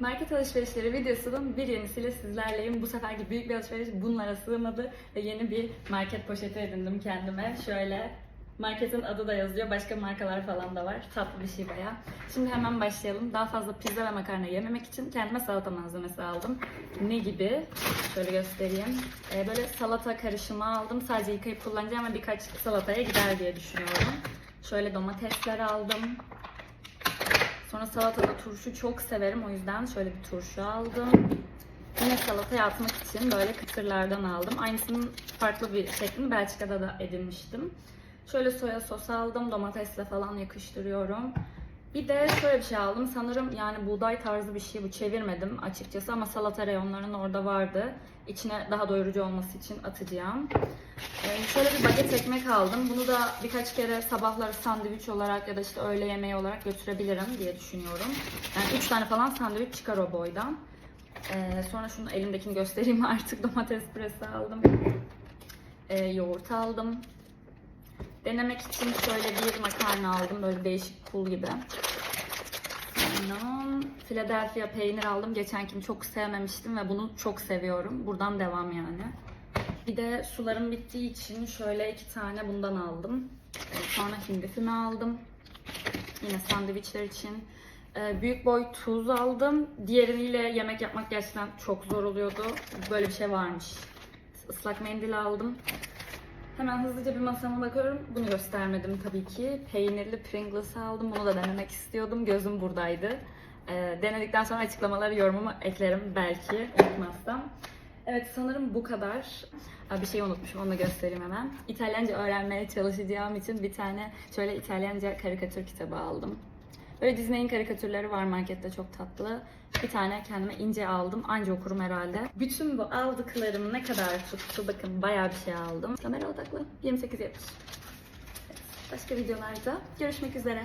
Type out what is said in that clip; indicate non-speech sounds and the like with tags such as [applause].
Market alışverişleri videosunun bir yenisiyle sizlerleyim. Bu seferki büyük bir alışveriş bunlara sığmadı ve yeni bir market poşeti edindim kendime. Şöyle marketin adı da yazıyor. Başka markalar falan da var. Tatlı bir şey baya. Şimdi hemen başlayalım. Daha fazla pizza ve makarna yememek için kendime salata malzemesi aldım. Ne gibi? Şöyle göstereyim. Ee, böyle salata karışımı aldım. Sadece yıkayıp kullanacağım ama birkaç salataya gider diye düşünüyorum. Şöyle domatesler aldım. Sonra salatada turşu çok severim. O yüzden şöyle bir turşu aldım. Yine salataya atmak için böyle kıtırlardan aldım. Aynısının farklı bir şeklini Belçika'da da edinmiştim. Şöyle soya sos aldım. Domatesle falan yakıştırıyorum. Bir de şöyle bir şey aldım. Sanırım yani buğday tarzı bir şey bu. Çevirmedim açıkçası ama salata reyonlarının orada vardı. İçine daha doyurucu olması için atacağım. Ee, şöyle bir baget ekmek aldım. Bunu da birkaç kere sabahları sandviç olarak ya da işte öğle yemeği olarak götürebilirim diye düşünüyorum. Yani 3 tane falan sandviç çıkar o boydan. Ee, sonra şunu elimdekini göstereyim [laughs] artık. Domates püresi aldım. Ee, yoğurt aldım. Denemek için şöyle bir makarna aldım. Böyle değişik pul gibi. Sonra Philadelphia peynir aldım. Geçenkini çok sevmemiştim ve bunu çok seviyorum. Buradan devam yani. Bir de sularım bittiği için şöyle iki tane bundan aldım. Sonra hindi füme aldım. Yine sandviçler için. Ee, Büyük boy tuz aldım. Diğeriyle yemek yapmak gerçekten çok zor oluyordu. Böyle bir şey varmış. Islak mendil aldım. Hemen hızlıca bir masama bakıyorum. Bunu göstermedim tabii ki. Peynirli Pringles aldım. Bunu da denemek istiyordum. Gözüm buradaydı. Ee, denedikten sonra açıklamaları yorumuma eklerim belki unutmazsam. Evet sanırım bu kadar. Aa, bir şey unutmuşum onu da göstereyim hemen. İtalyanca öğrenmeye çalışacağım için bir tane şöyle İtalyanca karikatür kitabı aldım. Böyle Disney'in karikatürleri var markette çok tatlı. Bir tane kendime ince aldım. Anca okurum herhalde. Bütün bu aldıklarım ne kadar tuttu? Bakın bayağı bir şey aldım. Kamera odaklı. 28.70. Evet, Başka videolarda görüşmek üzere.